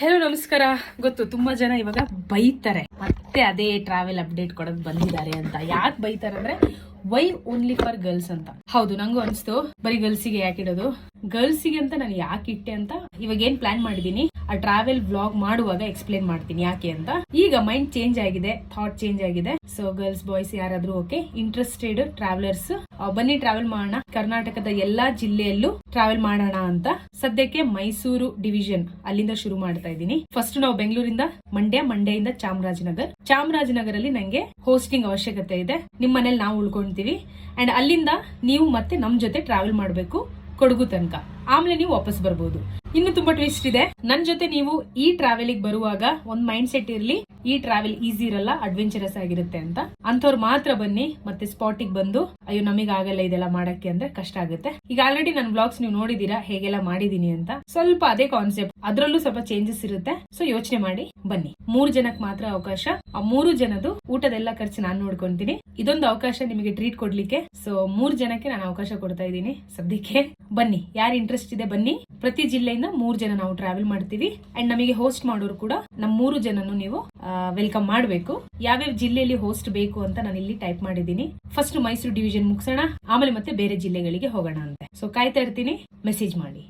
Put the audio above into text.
Hello ನಮಸ್ಕಾರ. ಗೊತ್ತು, ತುಂಬಾ ಜನ ಇವಾಗ ಬೈತಾರೆ. ಮತ್ತೆ ಅದೇ ಟ್ರಾವೆಲ್ ಅಪ್ಡೇಟ್ ಕೊಡಕ್ ಬಂದಿದ್ದಾರೆ ಅಂತ. ಯಾಕೆ ಬೈತಾರೆ ಅಂದ್ರೆ ವೈ ಓನ್ಲಿ ಫಾರ್ ಗರ್ಲ್ಸ್ ಅಂತ. ಹೌದು, ನಂಗೂ ಅನ್ಸ್ತು. ಬರೀ ಗರ್ಲ್ಸಿಗೆ ಯಾಕೆ ಇಡೋದು? ಗರ್ಲ್ಸಿಗೆ ಅಂತ ನಾನು ಯಾಕೆ ಇಟ್ಟೆ ಅಂತ ಇವಾಗ ಏನ್ ಪ್ಲಾನ್ ಮಾಡಿದೀನಿ? ಆ ಟ್ರಾವೆಲ್ ವ್ಲಾಗ್ ಮಾಡುವಾಗ ಎಕ್ಸ್ಪ್ಲೇನ್ ಮಾಡ್ತೀನಿ ಯಾಕೆ ಅಂತ. ಈಗ ಮೈಂಡ್ ಚೇಂಜ್ ಆಗಿದೆ ಥಾಟ್ ಚೇಂಜ್ ಆಗಿದೆ. ಸೊ ಗರ್ಲ್ಸ್ ಬಾಯ್ಸ್ ಯಾರಾದ್ರೂ ಓಕೆ ಇಂಟ್ರೆಸ್ಟೆಡ್ ಟ್ರಾವೆಲರ್ಸ್ ಬನ್ನಿ ಟ್ರಾವೆಲ್ ಮಾಡೋಣ. ಕರ್ನಾಟಕದ ಎಲ್ಲಾ ಜಿಲ್ಲೆಯಲ್ಲೂ ಟ್ರಾವೆಲ್ ಮಾಡೋಣ ಅಂತ. ಸದ್ಯಕ್ಕೆ ಮೈಸೂರು ಡಿವಿಷನ್ ಅಲ್ಲಿಂದ ಶುರು ಮಾಡ್ತಾ ಇದ್ದೀನಿ. ಫಸ್ಟ್ ನಾವು ಬೆಂಗಳೂರಿಂದ, ಮಂಡ್ಯ, ಮಂಡ್ಯದಿಂದ ಚಾಮರಾಜನಗರ್. ಚಾಮರಾಜನಗರಲ್ಲಿ ನಂಗೆ ಹೋಸ್ಟಿಂಗ್ ಅವಶ್ಯಕತೆ ಇದೆ. ನಿಮ್ಮ ಮನೇಲಿ ನಾವು ಉಳ್ಕೊಂತೀವಿ. ಅಂಡ್ ಅಲ್ಲಿಂದ ನೀವು ಮತ್ತೆ ನಮ್ ಜೊತೆ ಟ್ರಾವೆಲ್ ಮಾಡಬೇಕು. కొడుకు తనక. ಆಮೇಲೆ ನೀವು ವಾಪಸ್ ಬರ್ಬೋದು. ಇನ್ನು ತುಂಬಾ ಟ್ವಿಸ್ಟ್ ಇದೆ. ನನ್ನ ಜೊತೆ ನೀವು ಈ ಟ್ರಾವೆಲಿಗೆ ಬರುವಾಗ ಒಂದ್ ಮೈಂಡ್ ಸೆಟ್ ಇರ್ಲಿ. ಈ ಟ್ರಾವೆಲ್ ಈಸಿ ಇರಲ್ಲ ಅಡ್ವೆಂಚರಸ್ ಆಗಿರುತ್ತೆ ಅಂತ. ಅಂಥವ್ರು ಮಾತ್ರ ಬನ್ನಿ, ಮತ್ತೆ ಸ್ಪಾಟಿಗೆ ಬಂದು, ಅಯ್ಯೋ ನಮಗೆ ಆಗಲ್ಲ ಇದೆಲ್ಲ ಮಾಡಕ್ಕೆ ಅಂದ್ರೆ ಕಷ್ಟ ಆಗುತ್ತೆ. ಈಗ ಆಲ್ರೆಡಿ ನನ್ನ ಬ್ಲಾಗ್ಸ್ ನೀವು ನೋಡಿದೀರಾ, ಹೇಗೆಲ್ಲ ಮಾಡಿದೀನಿ ಅಂತ. ಸ್ವಲ್ಪ ಅದೇ ಕಾನ್ಸೆಪ್ಟ್ ಅದ್ರಲ್ಲೂ ಸ್ವಲ್ಪ ಚೇಂಜಸ್ ಇರುತ್ತೆ. ಸೊ ಯೋಚನೆ ಮಾಡಿ ಬನ್ನಿ. ಮೂರ್ ಜನಕ್ಕೆ ಮಾತ್ರ ಅವಕಾಶ. ಆ ಮೂರು ಜನದು ಊಟದೆಲ್ಲ ಖರ್ಚು ನಾನು ನೋಡ್ಕೊಂತೀನಿ. ಇದೊಂದು ಅವಕಾಶ ನಿಮಗೆ ಟ್ರೀಟ್ ಕೊಡ್ಲಿಕ್ಕೆ. ಸೊ ಮೂರ್ ಜನಕ್ಕೆ ನಾನು ಅವಕಾಶ ಕೊಡ್ತಾ ಇದ್ದೀನಿ ಸದ್ಯಕ್ಕೆ. ಬನ್ನಿ. ಯಾರು ಇಂಟ್ರೆಸ್ಟ್ ಇದೆ, ಬನ್ನಿ. ಪ್ರತಿ ಜಿಲ್ಲೆಯಿಂದ ಮೂರ್ ಜನ ನಾವು ಟ್ರಾವೆಲ್ ಮಾಡ್ತೀವಿ. ಅಂಡ್ ನಮಗೆ ಹೋಸ್ಟ್ ಮಾಡೋರು ಕೂಡ ನಮ್ ಮೂರು ಜನನು ನೀವು ವೆಲ್ಕಮ್ ಮಾಡಬೇಕು. ಯಾವ್ಯಾವ ಜಿಲ್ಲೆಯಲ್ಲಿ ಹೋಸ್ಟ್ ಬೇಕು ಅಂತ ನಾನು ಇಲ್ಲಿ ಟೈಪ್ ಮಾಡಿದ್ದೀನಿ. ಫಸ್ಟ್ ಮೈಸೂರು ಡಿವಿಷನ್ ಮುಗಿಸೋಣ. ಆಮೇಲೆ ಮತ್ತೆ ಬೇರೆ ಜಿಲ್ಲೆಗಳಿಗೆ ಹೋಗೋಣ ಅಂತೆ. ಸೊ ಕಾಯ್ತಾ ಇರ್ತೀನಿ. ಮೆಸೇಜ್ ಮಾಡಿ.